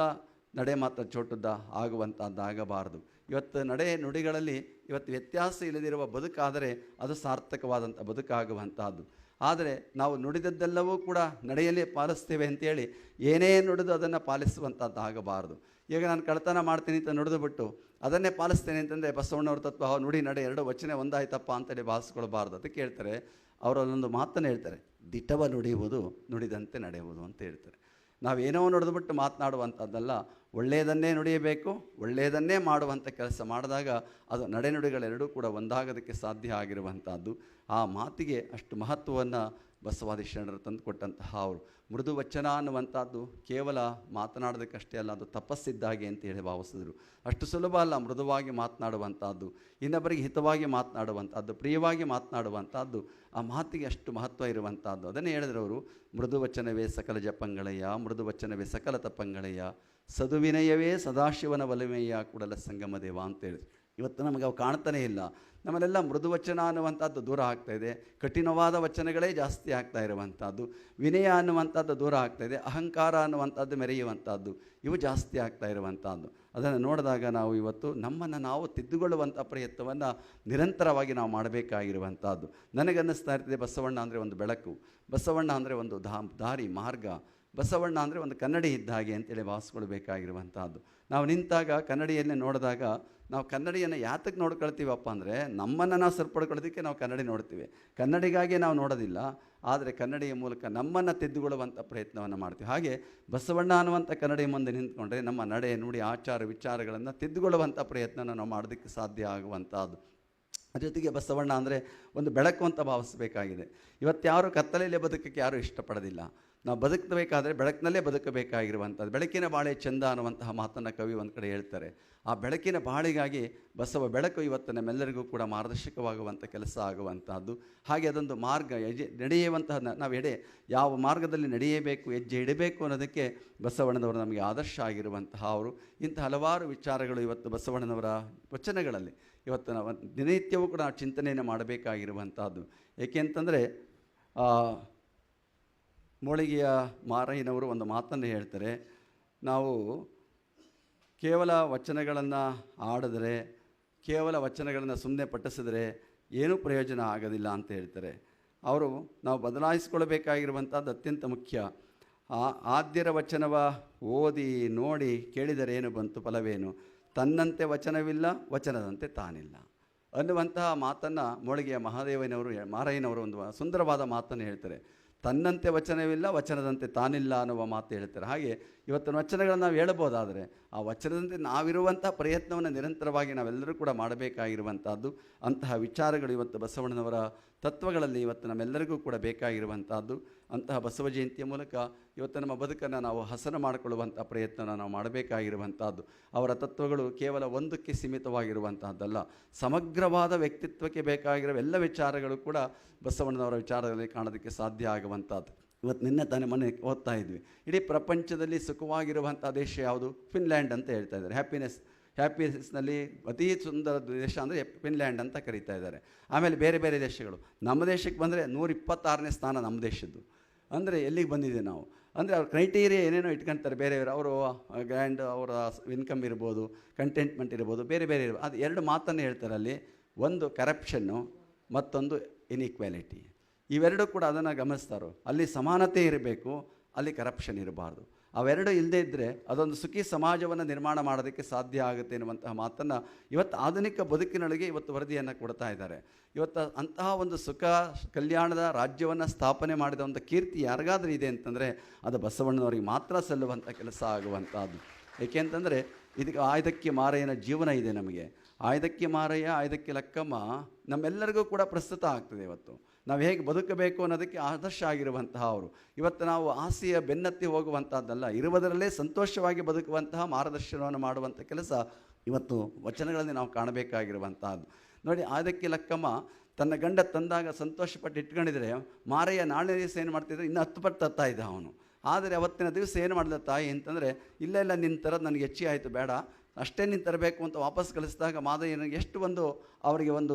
ನಡೆ ಮಾತ್ರ ಚೋಟುದ್ದ ಆಗುವಂಥದ್ದು ಆಗಬಾರದು ಇವತ್ತು ನಡೆ ನುಡಿಗಳಲ್ಲಿ ಇವತ್ತು ವ್ಯತ್ಯಾಸ ಇಲ್ಲದಿರುವ ಬದುಕಾದರೆ ಅದು ಸಾರ್ಥಕವಾದಂಥ ಬದುಕಾಗುವಂತಹದ್ದು ಆದರೆ ನಾವು ನುಡಿದದ್ದೆಲ್ಲವೂ ಕೂಡ ನಡೆಯಲೇ ಪಾಲಿಸ್ತೇವೆ ಅಂತೇಳಿ ಏನೇ ನುಡಿದು ಅದನ್ನು ಪಾಲಿಸುವಂಥದ್ದು ಆಗಬಾರದು ಈಗ ನಾನು ಕಳ್ತನ ಮಾಡ್ತೀನಿ ಅಂತ ನುಡಿದು ಬಿಟ್ಟು ಅದನ್ನೇ ಪಾಲಿಸ್ತೇನೆ ಅಂತಂದರೆ ಬಸವಣ್ಣವ್ರ ತತ್ವ "ಆ, ನುಡಿ ನಡೆ ಎರಡು ವಚನೆ ಒಂದಾಯ್ತಪ್ಪ ಅಂತೇಳಿ ಭಾವಿಸ್ಕೊಳ್ಬಾರ್ದು ಅದಕ್ಕೆ ಹೇಳ್ತಾರೆ ಅವರಲ್ಲೊಂದು ಮಾತನ್ನು ಹೇಳ್ತಾರೆ. ದಿಟವ ನುಡಿಯುವುದು ನುಡಿದಂತೆ ನಡೆಯುವುದು ಅಂತ ಹೇಳ್ತಾರೆ. ನಾವೇನೋ ನಡೆದುಬಿಟ್ಟು ಮಾತನಾಡುವಂಥದ್ದಲ್ಲ, ಒಳ್ಳೆಯದನ್ನೇ ನುಡಿಯಬೇಕು, ಒಳ್ಳೆಯದನ್ನೇ ಮಾಡುವಂಥ ಕೆಲಸ ಮಾಡಿದಾಗ ಅದು ನಡೆನುಡಿಗಳೆರಡೂ ಕೂಡ ಒಂದಾಗೋದಕ್ಕೆ ಸಾಧ್ಯ ಆಗಿರುವಂಥದ್ದು. ಆ ಮಾತಿಗೆ ಅಷ್ಟು ಮಹತ್ವವನ್ನು ಬಸವಾದಿ ಶರಣರು ತಂದು ಕೊಟ್ಟಂತಹ ಅವರು. ಮೃದು ವಚನ ಅನ್ನುವಂಥದ್ದು ಕೇವಲ ಮಾತನಾಡೋದಕ್ಕಷ್ಟೇ ಅಲ್ಲ, ಅದು ತಪಸ್ಸಿದ್ದಾಗೆ ಅಂತ ಹೇಳಿ ಭಾವಿಸಿದ್ರು. ಅಷ್ಟು ಸುಲಭ ಅಲ್ಲ, ಮೃದುವಾಗಿ ಮಾತನಾಡುವಂಥದ್ದು, ಇನ್ನೊಬ್ಬರಿಗೆ ಹಿತವಾಗಿ ಮಾತನಾಡುವಂಥದ್ದು, ಪ್ರಿಯವಾಗಿ ಮಾತನಾಡುವಂಥದ್ದು, ಆ ಮಾತಿಗೆ ಅಷ್ಟು ಮಹತ್ವ ಇರುವಂಥದ್ದು. ಅದನ್ನೇ ಹೇಳಿದ್ರು ಅವರು, ಮೃದು ವಚನವೇ ಸಕಲ ಜಪಂಗಳಯ್ಯ ಮೃದು ವಚನವೇ ಸಕಲ ತಪಂಗಳಯ್ಯ ಸದುವಿನಯವೇ ಸದಾಶಿವನ ಒಲಮೆಯ ಕೂಡಲ ಸಂಗಮ ದೇವ ಅಂತೇಳಿ ಇವತ್ತು ನಮಗೆ ಅವು ಕಾಣ್ತಾನೇ ಇಲ್ಲ. ನಮ್ಮಲ್ಲೆಲ್ಲ ಮೃದುವಚನ ಅನ್ನುವಂಥದ್ದು ದೂರ ಆಗ್ತಾ ಇದೆ. ಕಠಿಣವಾದ ವಚನಗಳೇ ಜಾಸ್ತಿ ಆಗ್ತಾ ಇರುವಂಥದ್ದು. ವಿನಯ ಅನ್ನುವಂಥದ್ದು ದೂರ ಆಗ್ತಾ ಇದೆ. ಅಹಂಕಾರ ಅನ್ನುವಂಥದ್ದು ಮೆರೆಯುವಂಥದ್ದು. ಇವು ಜಾಸ್ತಿ ಆಗ್ತಾ ಇರುವಂಥದ್ದು. ಅದನ್ನು ನೋಡಿದಾಗ ನಾವು ಇವತ್ತು ನಮ್ಮನ್ನು ನಾವು ತಿದ್ದುಕೊಳ್ಳುವಂಥ ಪ್ರಯತ್ನವನ್ನು ನಿರಂತರವಾಗಿ ನಾವು ಮಾಡಬೇಕಾಗಿರುವಂಥದ್ದು. ನನಗನ್ನಿಸ್ತಾ ಇರ್ತದೆ ಬಸವಣ್ಣ ಅಂದರೆ ಒಂದು ಬೆಳಕು. ಬಸವಣ್ಣ ಅಂದರೆ ಒಂದು ದಾರಿ, ಮಾರ್ಗ. ಬಸವಣ್ಣ ಅಂದರೆ ಒಂದು ಕನ್ನಡಿ ಇದ್ದ ಹಾಗೆ ಅಂತೇಳಿ ಭಾವಿಸ್ಕೊಳ್ಬೇಕಾಗಿರುವಂಥದ್ದು. ನಾವು ನಿಂತಾಗ ಕನ್ನಡಿಯನ್ನೇ ನೋಡಿದಾಗ ನಾವು ಕನ್ನಡಿಯನ್ನು ಯಾತಕ್ಕೆ ನೋಡ್ಕೊಳ್ತೀವಪ್ಪ ಅಂದರೆ ನಮ್ಮನ್ನು ನಾವು ಸರಿಪಡ್ಕೊಳ್ಳೋದಕ್ಕೆ ನಾವು ಕನ್ನಡಿ ನೋಡ್ತೀವಿ. ಕನ್ನಡಿಗಾಗಿ ನಾವು ನೋಡೋದಿಲ್ಲ, ಆದರೆ ಕನ್ನಡಿಯ ಮೂಲಕ ನಮ್ಮನ್ನು ತೆದ್ದುಕೊಳ್ಳುವಂಥ ಪ್ರಯತ್ನವನ್ನು ಮಾಡ್ತೀವಿ. ಹಾಗೆ ಬಸವಣ್ಣ ಅನ್ನುವಂಥ ಕನ್ನಡಿ ಮುಂದೆ ನಿಂತ್ಕೊಂಡ್ರೆ ನಮ್ಮ ನಡೆ, ನುಡಿ, ಆಚಾರ, ವಿಚಾರಗಳನ್ನು ತೆದ್ದುಕೊಳ್ಳುವಂಥ ಪ್ರಯತ್ನನ ನಾವು ಮಾಡೋದಕ್ಕೆ ಸಾಧ್ಯ ಆಗುವಂಥದ್ದು. ಜೊತೆಗೆ ಬಸವಣ್ಣ ಅಂದರೆ ಒಂದು ಬೆಳಕು ಅಂತ ಭಾವಿಸಬೇಕಾಗಿದೆ. ಇವತ್ತು ಯಾರು ಕತ್ತಲೆಯಲ್ಲಿ ಬದುಕಕ್ಕೆ ಯಾರೂ ಇಷ್ಟಪಡೋದಿಲ್ಲ. ನಾವು ಬದುಕಬೇಕಾದರೆ ಬೆಳಕಿನಲ್ಲೇ ಬದುಕಬೇಕಾಗಿರುವಂಥದ್ದು. ಬೆಳಕಿನ ಬಾಳೆ ಚಂದ ಅನ್ನುವಂತಹ ಮಾತನ್ನು ಕವಿ ಒಂದು ಕಡೆ ಹೇಳ್ತಾರೆ. ಆ ಬೆಳಕಿನ ಬಾಳಿಗಾಗಿ ಬಸವ ಬೆಳಕು ಇವತ್ತು ನಮ್ಮೆಲ್ಲರಿಗೂ ಕೂಡ ಮಾರ್ಗದರ್ಶಕವಾಗುವಂಥ ಕೆಲಸ ಆಗುವಂತಹದ್ದು ಹಾಗೆ ಅದೊಂದು ಮಾರ್ಗ ಹೆಜ್ಜೆ ನಡೆಯುವಂತಹ ನಾವು ಎಡೆ ಯಾವ ಮಾರ್ಗದಲ್ಲಿ ನಡೆಯಬೇಕು, ಹೆಜ್ಜೆ ಇಡಬೇಕು ಅನ್ನೋದಕ್ಕೆ ಬಸವಣ್ಣನವರು ನಮಗೆ ಆದರ್ಶ ಆಗಿರುವಂತಹ ಅವರು. ಇಂಥ ಹಲವಾರು ವಿಚಾರಗಳು ಇವತ್ತು ಬಸವಣ್ಣನವರ ವಚನಗಳಲ್ಲಿ. ಇವತ್ತು ನಾವು ದಿನನಿತ್ಯವೂ ಕೂಡ ನಾವು ಚಿಂತನೆಯನ್ನು ಮಾಡಬೇಕಾಗಿರುವಂಥದ್ದು. ಏಕೆಂತಂದರೆ ಮೋಳಿಗೆಯ ಮಾರಯ್ಯನವರು ಒಂದು ಮಾತನ್ನು ಹೇಳ್ತಾರೆ. ನಾವು ಕೇವಲ ವಚನಗಳನ್ನು ಆಡಿದರೆ ಕೇವಲ ವಚನಗಳನ್ನು ಸುಮ್ಮನೆ ಪಠಿಸಿದ್ರೆ ಏನೂ ಪ್ರಯೋಜನ ಆಗೋದಿಲ್ಲ ಅಂತ ಹೇಳ್ತಾರೆ. ಅವರು ನಾವು ಬದಲಾಯಿಸ್ಕೊಳ್ಬೇಕಾಗಿರುವಂಥದ್ದು ಅತ್ಯಂತ ಮುಖ್ಯ. ಆ ಆದ್ಯರ ವಚನವ ಓದಿ ನೋಡಿ ಕೇಳಿದರೆ ಏನು ಬಂತು ಫಲವೇನು? ತನ್ನಂತೆ ವಚನವಿಲ್ಲ, ವಚನದಂತೆ ತಾನಿಲ್ಲ. ಅನ್ನುವಂತಹ ಮಾತನ್ನು ಮೋಳಿಗೆಯ ಮಹಾದೇವನವರು, ಮಾರಯ್ಯನವರು ಒಂದು ಸುಂದರವಾದ ಮಾತನ್ನು ಹೇಳ್ತಾರೆ. ತನ್ನಂತೆ ವಚನವಿಲ್ಲ ವಚನದಂತೆ ತಾನಿಲ್ಲ ಅನ್ನುವ ಮಾತು ಹೇಳ್ತಾರೆ. ಹಾಗೆ ಇವತ್ತಿನ ವಚನಗಳನ್ನು ನಾವು ಹೇಳಬಹುದಾದರೆ ಆ ವಚನದಂತೆ ನಾವಿರುವಂಥ ಪ್ರಯತ್ನವನ್ನು ನಿರಂತರವಾಗಿ ನಾವೆಲ್ಲರೂ ಕೂಡ ಮಾಡಬೇಕಾಗಿರುವಂಥದ್ದು, ಅಂತಹ ವಿಚಾರಗಳು ಇವತ್ತು ಬಸವಣ್ಣನವರ ತತ್ವಗಳಲ್ಲಿ ಇವತ್ತು ನಮ್ಮೆಲ್ಲರಿಗೂ ಕೂಡ ಬೇಕಾಗಿರುವಂಥದ್ದು, ಅಂತಹ ಬಸವ ಜಯಂತಿಯ ಮೂಲಕ ಇವತ್ತು ನಮ್ಮ ಬದುಕನ್ನು ನಾವು ಹಸನ ಮಾಡಿಕೊಳ್ಳುವಂಥ ಪ್ರಯತ್ನ ನಾವು ಮಾಡಬೇಕಾಗಿರುವಂಥದ್ದು. ಅವರ ತತ್ವಗಳು ಕೇವಲ ಒಂದಕ್ಕೆ ಸೀಮಿತವಾಗಿರುವಂತಹದ್ದಲ್ಲ ಸಮಗ್ರವಾದ ವ್ಯಕ್ತಿತ್ವಕ್ಕೆ ಬೇಕಾಗಿರುವ ಎಲ್ಲ ವಿಚಾರಗಳು ಕೂಡ ಬಸವಣ್ಣನವರ ವಿಚಾರದಲ್ಲಿ ಕಾಣೋದಕ್ಕೆ ಸಾಧ್ಯ ಆಗುವಂಥದ್ದು. ಇವತ್ತು ನಿನ್ನೆ ತಾನೇ ಮನೆ ಓದ್ತಾ ಇದ್ವಿ. ಇಡೀ ಪ್ರಪಂಚದಲ್ಲಿ ಸುಖವಾಗಿರುವಂಥ ದೇಶ ಯಾವುದು? ಫಿನ್ಲ್ಯಾಂಡ್ ಅಂತ ಹೇಳ್ತಾ ಇದ್ದಾರೆ. ಹ್ಯಾಪಿನೆಸ್, ಹ್ಯಾಪಿನೆಸ್ನಲ್ಲಿ ಅತಿ ಸುಂದರ ದೇಶ ಅಂದರೆ ಫಿನ್ಲ್ಯಾಂಡ್ ಅಂತ ಕರೀತಾ ಇದ್ದಾರೆ. ಆಮೇಲೆ ಬೇರೆ ಬೇರೆ ದೇಶಗಳು. ನಮ್ಮ ದೇಶಕ್ಕೆ ಬಂದರೆ ನೂರಿಪ್ಪತ್ತಾರನೇ ಸ್ಥಾನ ನಮ್ಮ ದೇಶದ್ದು. ಅಂದರೆ ಎಲ್ಲಿಗೆ ಬಂದಿದೆ ನಾವು? ಅಂದರೆ ಅವ್ರ ಕ್ರೈಟೀರಿಯಾ ಏನೇನೋ ಇಟ್ಕೊಳ್ತಾರೆ ಬೇರೆಯವರು ಅವರು ಗ್ರ್ಯಾಂಡ್, ಅವರ ಇನ್ಕಮ್ ಇರ್ಬೋದು, ಕಂಟೆಂಟ್ಮೆಂಟ್ ಇರ್ಬೋದು, ಬೇರೆ ಬೇರೆ ಇರ್ಬೋದು. ಅದು ಎರಡು ಮಾತನ್ನು ಹೇಳ್ತಾರೆ ಅಲ್ಲಿ. ಒಂದು ಕರಪ್ಷನ್ನು, ಮತ್ತೊಂದು ಇನ್ಇಕ್ವಾಲಿಟಿ. ಇವೆರಡೂ ಕೂಡ ಅದನ್ನು ಗಮನಿಸ್ತಾರೋ? ಅಲ್ಲಿ ಸಮಾನತೆ ಇರಬೇಕು, ಅಲ್ಲಿ ಕರಪ್ಷನ್ ಇರಬಾರ್ದು. ಅವೆರಡು ಇಲ್ಲದೇ ಇದ್ದರೆ ಅದೊಂದು ಸುಖಿ ಸಮಾಜವನ್ನು ನಿರ್ಮಾಣ ಮಾಡೋದಕ್ಕೆ ಸಾಧ್ಯ ಆಗುತ್ತೆ ಎನ್ನುವಂತಹ ಮಾತನ್ನು ಇವತ್ತು ಆಧುನಿಕ ಬದುಕಿನೊಳಗೆ ಇವತ್ತು ವರದಿಯನ್ನು ಕೊಡ್ತಾ ಇದ್ದಾರೆ. ಇವತ್ತು ಅಂತಹ ಒಂದು ಸುಖ ಕಲ್ಯಾಣದ ರಾಜ್ಯವನ್ನು ಸ್ಥಾಪನೆ ಮಾಡಿದ ಒಂದು ಕೀರ್ತಿ ಯಾರಿಗಾದರೂ ಇದೆ ಅಂತಂದರೆ ಅದು ಬಸವಣ್ಣನವರಿಗೆ ಮಾತ್ರ ಸಲ್ಲುವಂಥ ಕೆಲಸ ಆಗುವಂಥದ್ದು. ಏಕೆಂತಂದರೆ ಇದಕ್ಕೆ ಆಯುಧಕ್ಕೆ ಮಾರಯ್ಯನ ಜೀವನ ಇದೆ ನಮಗೆ. ಆಯುಧಕ್ಕೆ ಮಾರಯ್ಯ, ಆಯುಧಕ್ಕೆ ಲಕ್ಕಮ್ಮ ನಮ್ಮೆಲ್ಲರಿಗೂ ಕೂಡ ಪ್ರಸ್ತುತ ಆಗ್ತದೆ ಇವತ್ತು. ನಾವು ಹೇಗೆ ಬದುಕಬೇಕು ಅನ್ನೋದಕ್ಕೆ ಆದರ್ಶ ಆಗಿರುವಂತಹ ಅವರು. ಇವತ್ತು ನಾವು ಆಸೆಯ ಬೆನ್ನತ್ತಿ ಹೋಗುವಂಥದ್ದಲ್ಲ ಇರುವುದರಲ್ಲೇ ಸಂತೋಷವಾಗಿ ಬದುಕುವಂತಹ ಮಾರ್ಗದರ್ಶನವನ್ನು ಮಾಡುವಂಥ ಕೆಲಸ ಇವತ್ತು ವಚನಗಳಲ್ಲಿ ನಾವು ಕಾಣಬೇಕಾಗಿರುವಂತಹದ್ದು. ನೋಡಿ ಆದಕ್ಕೆ ಲಕ್ಕಮ್ಮ ತನ್ನ ಗಂಡ ತಂದಾಗ ಸಂತೋಷಪಟ್ಟು ಇಟ್ಕೊಂಡಿದ್ರೆ, ಮಾರಯ್ಯ ನಾಳೆ ದಿವಸ ಏನು ಮಾಡ್ತಿದ್ರೆ? ಇನ್ನು ಹತ್ತು ಪಟ್ಟು ತತ್ತಾ ಇದ್ದ ಅವನು. ಆದರೆ ಅವತ್ತಿನ ದಿವಸ ಏನು ಮಾಡಿದ ತಾಯಿ ಅಂತಂದರೆ, ಇಲ್ಲ ಇಲ್ಲ, ನಿನ್ನ ಥರದ್ದು ನನಗೆ ಹೆಚ್ಚಿ ಆಯಿತು, ಬೇಡ, ಅಷ್ಟೇ ನೀನು ತರಬೇಕು ಅಂತ ವಾಪಸ್ ಕಳಿಸಿದಾಗ ಮಾದಯ್ಯನಿಗೆ ಎಷ್ಟು ಒಂದು ಅವರಿಗೆ ಒಂದು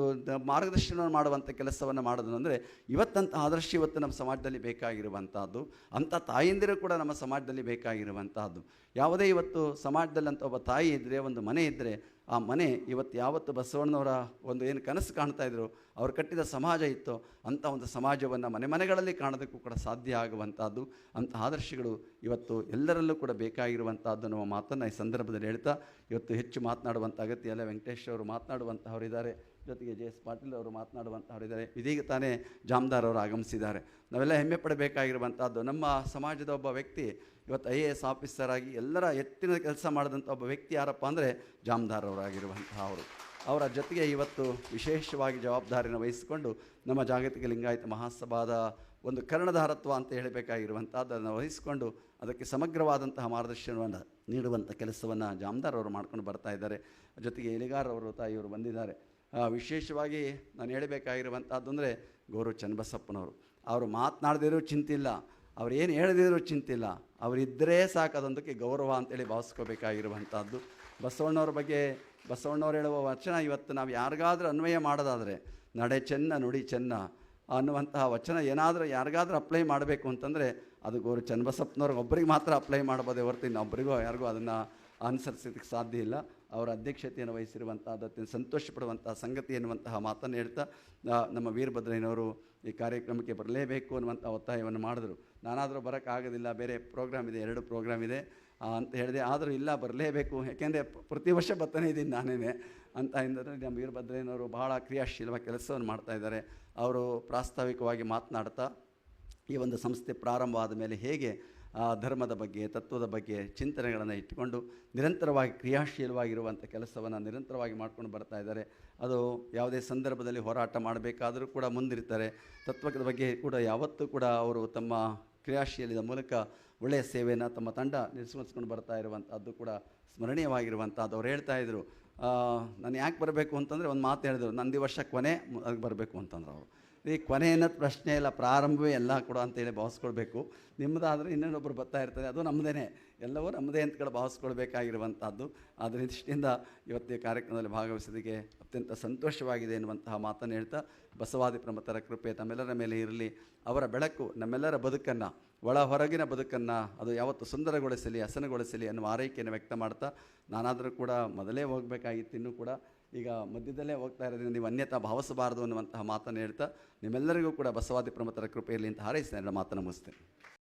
ಮಾರ್ಗದರ್ಶನ ಮಾಡುವಂಥ ಕೆಲಸವನ್ನು ಮಾಡೋದು ಅಂದರೆ ಇವತ್ತಂಥ ಆದರ್ಶ ಇವತ್ತು ನಮ್ಮ ಸಮಾಜದಲ್ಲಿ ಬೇಕಾಗಿರುವಂಥದ್ದು, ಅಂಥ ತಾಯಂದಿರು ಕೂಡ ನಮ್ಮ ಸಮಾಜದಲ್ಲಿ ಬೇಕಾಗಿರುವಂತಹದ್ದು ಯಾವುದೇ ಇವತ್ತು ಸಮಾಜದಲ್ಲಿ ಅಂತ ಒಬ್ಬ ತಾಯಿ ಇದ್ದರೆ, ಒಂದು ಮನೆ ಇದ್ದರೆ, ಆ ಮನೆ ಇವತ್ತು ಯಾವತ್ತು ಬಸವಣ್ಣನವರ ಒಂದು ಏನು ಕನಸು ಕಾಣ್ತಾ ಇದ್ರು, ಅವರು ಕಟ್ಟಿದ ಸಮಾಜ ಇತ್ತು, ಅಂಥ ಒಂದು ಸಮಾಜವನ್ನು ಮನೆ ಮನೆಗಳಲ್ಲಿ ಕಾಣೋದಕ್ಕೂ ಕೂಡ ಸಾಧ್ಯ ಆಗುವಂಥದ್ದು. ಅಂಥ ಆದರ್ಶಗಳು ಇವತ್ತು ಎಲ್ಲರಲ್ಲೂ ಕೂಡ ಬೇಕಾಗಿರುವಂಥದ್ದು ನಮ್ಮ ಮಾತನ್ನು ಈ ಸಂದರ್ಭದಲ್ಲಿ ಹೇಳ್ತಾ, ಇವತ್ತು ಹೆಚ್ಚು ಮಾತನಾಡುವಂಥ ಅಗತ್ಯ ಅಲ್ಲ ವೆಂಕಟೇಶ್ ಅವರು ಮಾತನಾಡುವಂಥವರಿದ್ದಾರೆ ಜೊತೆಗೆ ಜೆ ಎಸ್ ಪಾಟೀಲ್ ಅವರು ಮಾತನಾಡುವಂಥವರಿದ್ದಾರೆ ಇದೀಗ ತಾನೇ ಜಾಮ್ದಾರ್ ಅವರು ಆಗಮಿಸಿದ್ದಾರೆ. ನಾವೆಲ್ಲ ಹೆಮ್ಮೆ ಪಡಬೇಕಾಗಿರುವಂಥದ್ದು ನಮ್ಮ ಸಮಾಜದ ಒಬ್ಬ ವ್ಯಕ್ತಿ, ಇವತ್ತು ಐ ಎ ಎಸ್ ಆಫೀಸರ್ ಆಗಿ ಎಲ್ಲರ ಎತ್ತಿನ ಕೆಲಸ ಮಾಡಿದಂಥ ಒಬ್ಬ ವ್ಯಕ್ತಿ ಯಾರಪ್ಪ ಅಂದರೆ ಜಾಮ್ದಾರ್ ಅವರಾಗಿರುವಂತಹ ಅವರು. ಅವರ ಜೊತೆಗೆ ಇವತ್ತು ವಿಶೇಷವಾಗಿ ಜವಾಬ್ದಾರಿಯನ್ನು ವಹಿಸಿಕೊಂಡು ನಮ್ಮ ಜಾಗತಿಕ ಲಿಂಗಾಯತ ಮಹಾಸಭಾದ ಒಂದು ಕರ್ಣಧಾರತ್ವ ಅಂತ ಹೇಳಬೇಕಾಗಿರುವಂಥದ್ದನ್ನು ವಹಿಸಿಕೊಂಡು ಅದಕ್ಕೆ ಸಮಗ್ರವಾದಂತಹ ಮಾರ್ಗದರ್ಶನವನ್ನು ನೀಡುವಂಥ ಕೆಲಸವನ್ನು ಜಾಮ್ದಾರ್ ಅವರು ಮಾಡ್ಕೊಂಡು ಬರ್ತಾ ಇದ್ದಾರೆ. ಜೊತೆಗೆ ಎಲಿಗಾರ್ ಅವರು ತಾಯಿಯವರು ಬಂದಿದ್ದಾರೆ. ವಿಶೇಷವಾಗಿ ನಾನು ಹೇಳಬೇಕಾಗಿರುವಂಥದ್ದು ಅಂದರೆ ಗೌರವ ಚನ್ನಬಸಪ್ಪನವರು. ಅವರು ಮಾತನಾಡದಿರೋ ಚಿಂತಿಲ್ಲ, ಅವ್ರು ಏನು ಹೇಳದಿರೋ ಚಿಂತಿಲ್ಲ ಅವರಿದ್ದರೆ ಸಾಕು ಅದೊಂದಕ್ಕೆ ಗೌರವ ಅಂತೇಳಿ ಭಾವಿಸ್ಕೋಬೇಕಾಗಿರುವಂಥದ್ದು. ಬಸವಣ್ಣವ್ರ ಬಗ್ಗೆ, ಬಸವಣ್ಣವ್ರು ಹೇಳುವ ವಚನ ಇವತ್ತು ನಾವು ಯಾರಿಗಾದರೂ ಅನ್ವಯ ಮಾಡೋದಾದರೆ ನಡೆ ಚೆನ್ನ, ನುಡಿ ಚೆನ್ನ ಅನ್ನುವಂತಹ ವಚನ ಏನಾದರೂ ಯಾರಿಗಾದರೂ ಅಪ್ಲೈ ಮಾಡಬೇಕು ಅಂತಂದರೆ ಅದು ಗೌರವ ಚನ್ನಬಸಪ್ಪನವ್ರಿಗೆ ಒಬ್ಬರಿಗೆ ಮಾತ್ರ ಅಪ್ಲೈ ಮಾಡ್ಬೋದೇ ಹೊರತು ಇನ್ನೊಬ್ಬರಿಗೂ ಯಾರಿಗೂ ಅದನ್ನು ಅನುಸರಿಸೋದಕ್ಕೆ ಸಾಧ್ಯ ಇಲ್ಲ. ಅವರ ಅಧ್ಯಕ್ಷತೆಯನ್ನು ವಹಿಸಿರುವಂಥ ಅದಕ್ಕೆ ಸಂತೋಷ ಪಡುವಂಥ ಸಂಗತಿ ಎನ್ನುವಂತಹ ಮಾತನ್ನು ಹೇಳ್ತಾ ನಮ್ಮ ವೀರಭದ್ರಯ್ಯನವರು ಈ ಕಾರ್ಯಕ್ರಮಕ್ಕೆ ಬರಲೇಬೇಕು ಅನ್ನುವಂಥ ಒತ್ತಾಯವನ್ನು ಮಾಡಿದ್ರು. ನಾನಾದರೂ ಬರೋಕ್ಕಾಗೋದಿಲ್ಲ, ಬೇರೆ ಪ್ರೋಗ್ರಾಮ್ ಇದೆ, ಎರಡು ಪ್ರೋಗ್ರಾಮ್ ಇದೆ ಅಂತ ಹೇಳಿದೆ. ಆದರೂ ಇಲ್ಲ, ಬರಲೇಬೇಕು. ಯಾಕೆಂದರೆ ಪ್ರತಿ ವರ್ಷ ಬರ್ತಾನೆ ಇದ್ದೀನಿ ನಾನೇ ಅಂತ ಎಂದರೆ ನಮ್ಮ ವೀರಭದ್ರಯ್ಯನವರು ಬಹಳ ಕ್ರಿಯಾಶೀಲವಾಗಿ ಕೆಲಸವನ್ನು ಮಾಡ್ತಾ ಇದ್ದಾರೆ. ಅವರು ಪ್ರಾಸ್ತಾವಿಕವಾಗಿ ಮಾತನಾಡ್ತಾ, ಈ ಒಂದು ಸಂಸ್ಥೆ ಪ್ರಾರಂಭವಾದ ಮೇಲೆ ಹೇಗೆ ಆ, ಧರ್ಮದ ಬಗ್ಗೆ ತತ್ವದ ಬಗ್ಗೆ ಚಿಂತನೆಗಳನ್ನು ಇಟ್ಟುಕೊಂಡು ನಿರಂತರವಾಗಿ ಕ್ರಿಯಾಶೀಲವಾಗಿರುವಂಥ ಕೆಲಸವನ್ನು ನಿರಂತರವಾಗಿ ಮಾಡ್ಕೊಂಡು ಬರ್ತಾ ಇದ್ದಾರೆ. ಅದು ಯಾವುದೇ ಸಂದರ್ಭದಲ್ಲಿ ಹೋರಾಟ ಮಾಡಬೇಕಾದರೂ ಕೂಡ ಮುಂದಿರ್ತಾರೆ. ತತ್ವದ ಬಗ್ಗೆ ಕೂಡ ಯಾವತ್ತೂ ಕೂಡ ಅವರು ತಮ್ಮ ಕ್ರಿಯಾಶೀಲದ ಮೂಲಕ ಒಳ್ಳೆಯ ಸೇವೆಯನ್ನು ತಮ್ಮ ತಂಡ ನಿರ್ಸಿಕೊಂಡು ಬರ್ತಾ ಇರುವಂಥದ್ದು ಕೂಡ ಸ್ಮರಣೀಯವಾಗಿರುವಂಥದ್ದು ಅವ್ರು ಹೇಳ್ತಾ ಇದ್ರು. ನಾನು ಯಾಕೆ ಬರಬೇಕು ಅಂತಂದರೆ ಒಂದು ಮಾತು ಹೇಳಿದರು ನಂದಿ ವರ್ಷ ಕೊನೆ ಅದಕ್ಕೆ ಬರಬೇಕು ಅಂತಂದ್ರು ಅವರು. ಈ ಕೊನೆ ಪ್ರಶ್ನೆ ಇಲ್ಲ ಪ್ರಾರಂಭವೇ ಎಲ್ಲ ಕೂಡ ಅಂತೇಳಿ ಭಾವಿಸ್ಕೊಳ್ಬೇಕು. ನಿಮ್ಮದಾದರೆ ಇನ್ನೊಬ್ಬರು ಬರ್ತಾ ಇರ್ತಾರೆ. ಅದು ನಮ್ಮದೇ ಎಲ್ಲವೂ ನಮ್ಮದೇ ಅಂತೇಳಿ ಭಾವಿಸ್ಕೊಳ್ಬೇಕಾಗಿರುವಂಥದ್ದು ಅದರ ದೃಷ್ಟಿಯಿಂದ ಇವತ್ತಿನ ಕಾರ್ಯಕ್ರಮದಲ್ಲಿ ಭಾಗವಹಿಸೋದಕ್ಕೆ ಅತ್ಯಂತ ಸಂತೋಷವಾಗಿದೆ ಎನ್ನುವಂತಹ ಮಾತನ್ನು ಹೇಳ್ತಾ, ಬಸವಾದಿ ಪ್ರಮತರ ಕೃಪೆ ತಮ್ಮೆಲ್ಲರ ಮೇಲೆ ಇರಲಿ. ಅವರ ಬೆಳಕು ನಮ್ಮೆಲ್ಲರ ಬದುಕನ್ನು, ಒಳ ಹೊರಗಿನ ಬದುಕನ್ನು ಅದು ಯಾವತ್ತು ಸುಂದರಗೊಳಿಸಲಿ, ಹಸನಗೊಳಿಸಲಿ ಅನ್ನುವ ಆರೈಕೆಯನ್ನು ವ್ಯಕ್ತ ಮಾಡ್ತಾ, ನಾನಾದರೂ ಕೂಡ ಮೊದಲೇ ಹೋಗಬೇಕಾಗಿತ್ತು, ಇನ್ನೂ ಕೂಡ ಈಗ ಮಧ್ಯದಲ್ಲೇ ಹೋಗ್ತಾ ಇರೋದ್ರಿಂದ ನೀವು ಅನ್ಯತಾ ಭಾವಿಸಬಾರದು ಅನ್ನುವಂತಹ ಮಾತನ್ನು ಹೇಳ್ತಾ ನಿಮ್ಮೆಲ್ಲರಿಗೂ ಕೂಡ ಬಸವಾದಿ ಪ್ರಮತರ ಕೃಪೆಯಲ್ಲಿ ಅಂತ ಹಾರೈಸ್ತೇನೆ ಮಾತನ್ನು ಮುಗಿಸ್ತೇನೆ.